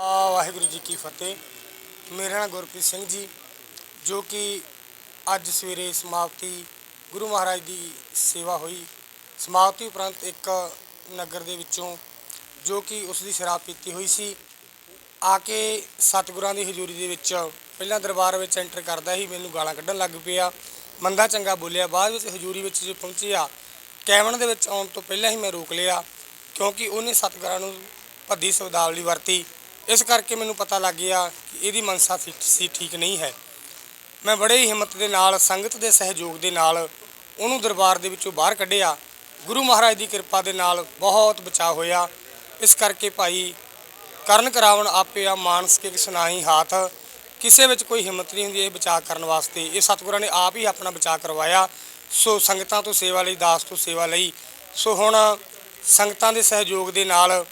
ਆ ਵਾਹਿਗੁਰੂ ਜੀ ਕੀ ਫਤਿਹ। ਮੇਰਾ ਨਾਮ ਗੁਰਪ੍ਰੀਤ ਸਿੰਘ ਜੀ, ਜੋ ਕਿ ਅੱਜ ਸਵੇਰੇ ਸਮਾਪਤੀ ਗੁਰੂ ਮਹਾਰਾਜ ਦੀ ਸੇਵਾ ਹੋਈ। ਸਮਾਪਤੀ ਉਪਰੰਤ ਇੱਕ ਨਗਰ ਦੇ ਵਿੱਚੋਂ ਜੋ ਕਿ ਉਸ ਦੀ ਸ਼ਰਾਬ ਪੀਤੀ ਹੋਈ ਸੀ, ਆ ਕੇ ਸਤਿਗੁਰਾਂ ਦੀ ਹਜ਼ੂਰੀ ਦੇ ਵਿੱਚ ਪਹਿਲਾਂ ਦਰਬਾਰ ਵਿੱਚ ਐਂਟਰ ਕਰਦਾ ਹੀ ਮੈਨੂੰ ਗਾਲਾਂ ਕੱਢਣ ਲੱਗ ਪਿਆ। ਮੰਦਾ ਚੰਗਾ ਬੋਲਿਆ। ਬਾਅਦ ਵਿੱਚ ਹਜ਼ੂਰੀ ਵਿੱਚ ਜੇ ਪਹੁੰਚਿਆ, ਕੈਬਨ ਦੇ ਵਿੱਚ ਆਉਣ ਤੋਂ ਪਹਿਲਾਂ ਹੀ ਮੈਂ ਰੋਕ ਲਿਆ, ਕਿਉਂਕਿ ਉਹਨੇ ਸਤਿਗੁਰਾਂ ਨੂੰ ਭੱਦੀ ਸ਼ਬਦਾਵਲੀ ਵਰਤੀ। ਇਸ ਕਰਕੇ ਮੈਨੂੰ ਪਤਾ ਲੱਗ ਗਿਆ ਕਿ ਇਹਦੀ ਮਨਸਾ ਸੀ ਸੀ ਠੀਕ ਨਹੀਂ ਹੈ। ਮੈਂ ਬੜੇ ਹੀ ਹਿੰਮਤ ਦੇ ਨਾਲ, ਸੰਗਤ ਦੇ ਸਹਿਯੋਗ ਦੇ ਨਾਲ ਉਹਨੂੰ ਦਰਬਾਰ ਦੇ ਵਿੱਚੋਂ ਬਾਹਰ ਕੱਢਿਆ। ਗੁਰੂ ਮਹਾਰਾਜ ਦੀ ਕਿਰਪਾ ਦੇ ਨਾਲ ਬਹੁਤ ਬਚਾਅ ਹੋਇਆ। ਇਸ ਕਰਕੇ ਭਾਈ ਕਰਨ ਕਰਾਵਣ ਆਪੇ ਆ ਮਾਨਸ ਕੇ ਸੁਨਾਹੀ ਹਾਥ। ਕਿਸੇ ਵਿੱਚ ਕੋਈ ਹਿੰਮਤ ਨਹੀਂ ਹੁੰਦੀ ਇਹ ਬਚਾਅ ਕਰਨ ਵਾਸਤੇ। ਇਹ ਸਤਿਗੁਰਾਂ ਨੇ ਆਪ ਹੀ ਆਪਣਾ ਬਚਾਅ ਕਰਵਾਇਆ। ਸੋ ਸੰਗਤਾਂ ਤੋਂ ਸੇਵਾ ਲਈ, ਦਾਸ ਤੋਂ ਸੇਵਾ ਲਈ। ਸੋ ਹੁਣ ਸੰਗਤਾਂ ਦੇ ਸਹਿਯੋਗ ਦੇ ਨਾਲ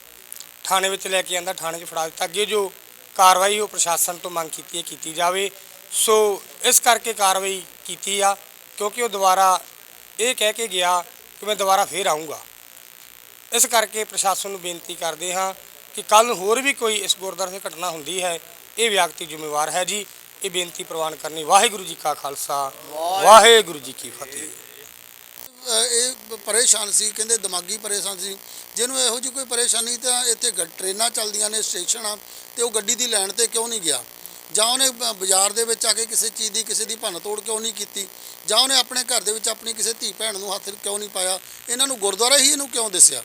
ਥਾਣੇ ਵਿੱਚ ਲੈ ਕੇ ਆਂਦਾ ਥਾਣੇ 'ਚ ਫੜਾ ਦਿੱਤਾ। ਅੱਗੇ ਜੋ ਕਾਰਵਾਈ ਉਹ ਪ੍ਰਸ਼ਾਸਨ ਤੋਂ ਮੰਗ ਕੀਤੀ ਹੈ ਕੀਤੀ ਜਾਵੇ। ਸੋ ਇਸ ਕਰਕੇ ਕਾਰਵਾਈ ਕੀਤੀ ਆ ਕਿਉਂਕਿ ਉਹ ਦੁਬਾਰਾ ਇਹ ਕਹਿ ਕੇ ਗਿਆ ਕਿ ਮੈਂ ਦੁਬਾਰਾ ਫੇਰ ਆਉਂਗਾ ਇਸ ਕਰਕੇ ਪ੍ਰਸ਼ਾਸਨ ਨੂੰ ਬੇਨਤੀ ਕਰਦੇ ਹਾਂ ਕਿ ਕੱਲ ਨੂੰ ਹੋਰ ਵੀ ਕੋਈ ਇਸ ਗੁਰਦੁਆਰੇ 'ਤੇ ਘਟਨਾ ਹੁੰਦੀ ਹੈ ਇਹ ਵਿਅਕਤੀ ਜ਼ਿੰਮੇਵਾਰ ਹੈ ਜੀ। ਇਹ ਬੇਨਤੀ ਪ੍ਰਵਾਨ ਕਰਨੀ ਵਾਹਿਗੁਰੂ ਜੀ ਕਾ ਖਾਲਸਾ ਵਾਹਿਗੁਰੂ ਜੀ ਕੀ ਫਤਿਹ। ਇਹ ਪਰੇਸ਼ਾਨ ਸੀ, ਕਹਿੰਦੇ ਦਿਮਾਗੀ ਪਰੇਸ਼ਾਨ ਸੀ। ਜਿਹਨੂੰ ਇਹੋ ਜਿਹੀ ਕੋਈ ਪਰੇਸ਼ਾਨੀ ਤਾਂ ਇੱਥੇ ਗ- ਟ੍ਰੇਨਾਂ ਚੱਲਦੀਆਂ ਨੇ, ਸਟੇਸ਼ਨ ਆ ਤੇ ਉਹ ਗੱਡੀ ਦੀ ਲਾਈਨ ਤੇ ਕਿਉਂ ਨਹੀਂ ਗਿਆ? ਜਾਂ ਉਹਨੇ ਬਾਜ਼ਾਰ ਦੇ ਵਿੱਚ ਆ ਕੇ ਕਿਸੇ ਚੀਜ਼ ਦੀ, ਕਿਸੇ ਦੀ ਭੰਨ ਤੋੜ ਕਿਉਂ ਨਹੀਂ ਕੀਤੀ? ਜਾਂ ਉਹਨੇ ਆਪਣੇ ਘਰ ਦੇ ਵਿੱਚ ਆਪਣੀ ਕਿਸੇ ਧੀ ਭੈਣ ਨੂੰ ਹੱਥ ਕਿਉਂ ਨਹੀਂ ਪਾਇਆ? ਇਹਨਾਂ ਨੂੰ ਗੁਰਦੁਆਰਾ ਹੀ ਇਹਨੂੰ ਕਿਉਂ ਦੱਸਿਆ?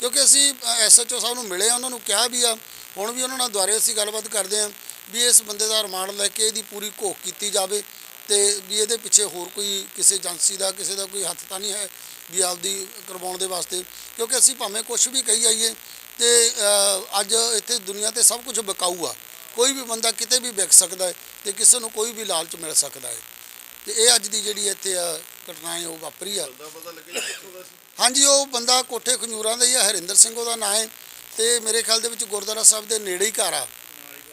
ਕਿਉਂਕਿ ਅਸੀਂ ਐਸਐਚਓ ਸਾਹਿਬ ਨੂੰ ਮਿਲੇ ਆ, ਉਹਨਾਂ ਨੂੰ ਕਿਹਾ ਵੀ ਆ, ਹੁਣ ਵੀ ਉਹਨਾਂ ਨਾਲ ਦੁਆਰੇ ਅਸੀਂ ਗੱਲਬਾਤ ਕਰਦੇ ਆ, ਵੀ ਇਸ ਬੰਦੇ ਦਾ ਰਿਮਾਂਡ ਲੈ ਕੇ ਇਹਦੀ ਪੂਰੀ ਘੋਖ ਕੀਤੀ ਜਾਵੇ। ਤੇ ਵੀ ਇਹਦੇ ਪਿੱਛੇ ਹੋਰ ਕੋਈ ਕਿਸੇ ਏਜੰਸੀ ਦਾ ਕਿਸੇ ਦਾ ਕੋਈ ਹੱਥ ਤਾਂ ਨਹੀਂ ਹੈ ਵੀ ਆਪਦੀ ਕਰਵਾਉਣ ਦੇ ਵਾਸਤੇ? ਕਿਉਂਕਿ ਅਸੀਂ ਭਾਵੇਂ ਕੁਝ ਵੀ ਕਹੀ ਜਾਈਏ ਤੇ ਅੱਜ ਇੱਥੇ ਦੁਨੀਆ ਤੇ ਸਭ ਕੁਝ ਵਿਕਾਊ ਆ। ਕੋਈ ਵੀ ਬੰਦਾ ਕਿਤੇ ਵੀ ਵਿਕ ਸਕਦਾ ਹੈ ਤੇ ਕਿਸੇ ਨੂੰ ਕੋਈ ਵੀ ਲਾਲਚ ਮਿਲ ਸਕਦਾ ਹੈ। ਤੇ ਇਹ ਅੱਜ ਦੀ ਜਿਹੜੀ ਇੱਥੇ ਆ ਘਟਨਾ ਹੈ ਉਹ ਵਾਪਰੀ ਆ। ਹਾਂਜੀ ਉਹ ਬੰਦਾ ਕੋਠੇ ਖੰਜੂਰਾਂ ਦਾ ਹੀ ਆ ਹਰਿੰਦਰ ਸਿੰਘ ਉਹਦਾ ਨਾਂ ਹੈ। ਤੇ ਮੇਰੇ ਖਿਆਲ ਦੇ ਵਿੱਚ ਗੁਰਦੁਆਰਾ ਸਾਹਿਬ ਦੇ ਨੇੜੇ ਹੀ ਘਰ ਆ।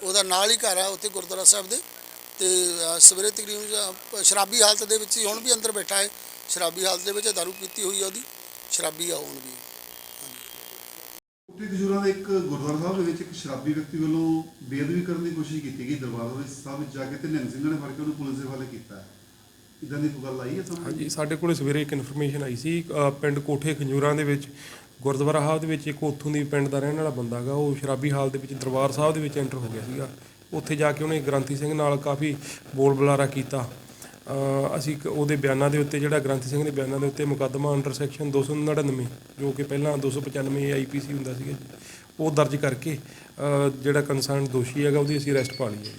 ਉਹਦਾ ਨਾਲ ਹੀ ਘਰ ਆ ਉੱਥੇ ਗੁਰਦੁਆਰਾ ਸਾਹਿਬ ਦੇ। ਤੇ ਅ, ਸਵੇਰੇ ਤਕਰੀਬਨ ਸ਼ਰਾਬੀ ਹਾਲਤ ਦੇ ਵਿੱਚ ਹੀ ਹੁਣ ਵੀ ਅੰਦਰ ਬੈਠਾ ਹੈ। ਸ਼ਰਾਬੀ ਹਾਲਤ ਦੇ ਵਿੱਚ ਦਾਰੂ ਪੀਤੀ ਹੋਈ ਆ ਉਹਦੀ। ਸ਼ਰਾਬੀ ਆ ਹੁਣ ਵੀ। ਉੱਤੇ ਖਜੂਰਾਂ ਦੇ ਇੱਕ ਗੁਰਦੁਆਰਾ ਸਾਹਿਬ ਦੇ ਵਿੱਚ ਇੱਕ ਸ਼ਰਾਬੀ ਵਿਅਕਤੀ ਵੱਲੋਂ ਬੇਅਦਬੀ ਕਰਨ ਦੀ ਕੋਸ਼ਿਸ਼ ਕੀਤੀ ਗਈ ਦਰਬਾਰ ਦੇ ਸਾਹਿਬ ਵਿੱਚ ਜਾ ਕੇ ਤੇ ਨਿਹੰਗ ਸਿੰਘਾਂ ਨੇ ਫੜ ਕੇ ਉਹਨੂੰ ਪੁਲਿਸ ਦੇ ਹਵਾਲੇ ਕੀਤਾ ਹੈ। ਇਦਾਂ ਦੀ ਕੋਈ ਗੱਲ ਆਈ ਹੈ ਸਾਹਮਣੇ? ਹਾਂਜੀ ਸਾਡੇ ਕੋਲ ਸਵੇਰੇ ਇੱਕ ਇਨਫੋਰਮੇਸ਼ਨ ਆਈ ਸੀ। ਅ, ਪਿੰਡ ਕੋਠੇ ਖੰਜੂਰਾਂ ਦੇ ਵਿੱਚ ਗੁਰਦੁਆਰਾ ਸਾਹਿਬ ਦੇ ਵਿੱਚ ਇੱਕ ਉੱਥੋਂ ਦੀ ਪਿੰਡ ਦਾ ਰਹਿਣ ਵਾਲਾ ਬੰਦਾ ਗਾ ਉਹ ਸ਼ਰਾਬੀ ਹਾਲ ਦੇ ਵਿੱਚ ਦਰਬਾਰ ਸਾਹਿਬ ਦੇ ਵਿੱਚ ਐਂਟਰ ਹੋ ਗਿਆ ਸੀਗਾ। ਉੱਥੇ ਜਾ ਕੇ ਉਹਨੇ ਗ੍ਰੰਥੀ ਸਿੰਘ ਨਾਲ ਕਾਫੀ ਬੋਲ ਬੁਲਾਰਾ ਕੀਤਾ। ਅਸੀਂ ਉਹਦੇ ਬਿਆਨਾਂ ਦੇ ਉੱਤੇ, ਜਿਹੜਾ ਗ੍ਰੰਥੀ ਸਿੰਘ ਦੇ ਬਿਆਨਾਂ ਦੇ ਉੱਤੇ ਮੁਕੱਦਮਾ ਅੰਡਰ ਸੈਕਸ਼ਨ 299 ਜੋ ਕਿ ਪਹਿਲਾਂ 295 ਆਈਪੀਸੀ ਹੁੰਦਾ ਸੀਗਾ ਉਹ ਦਰਜ ਕਰਕੇ ਜਿਹੜਾ ਕੰਸਰਨ ਦੋਸ਼ੀ ਹੈਗਾ, ਉਹਦੀ ਅਸੀਂ ਅਰੈਸਟ ਪਾ ਲਈ ਹੈ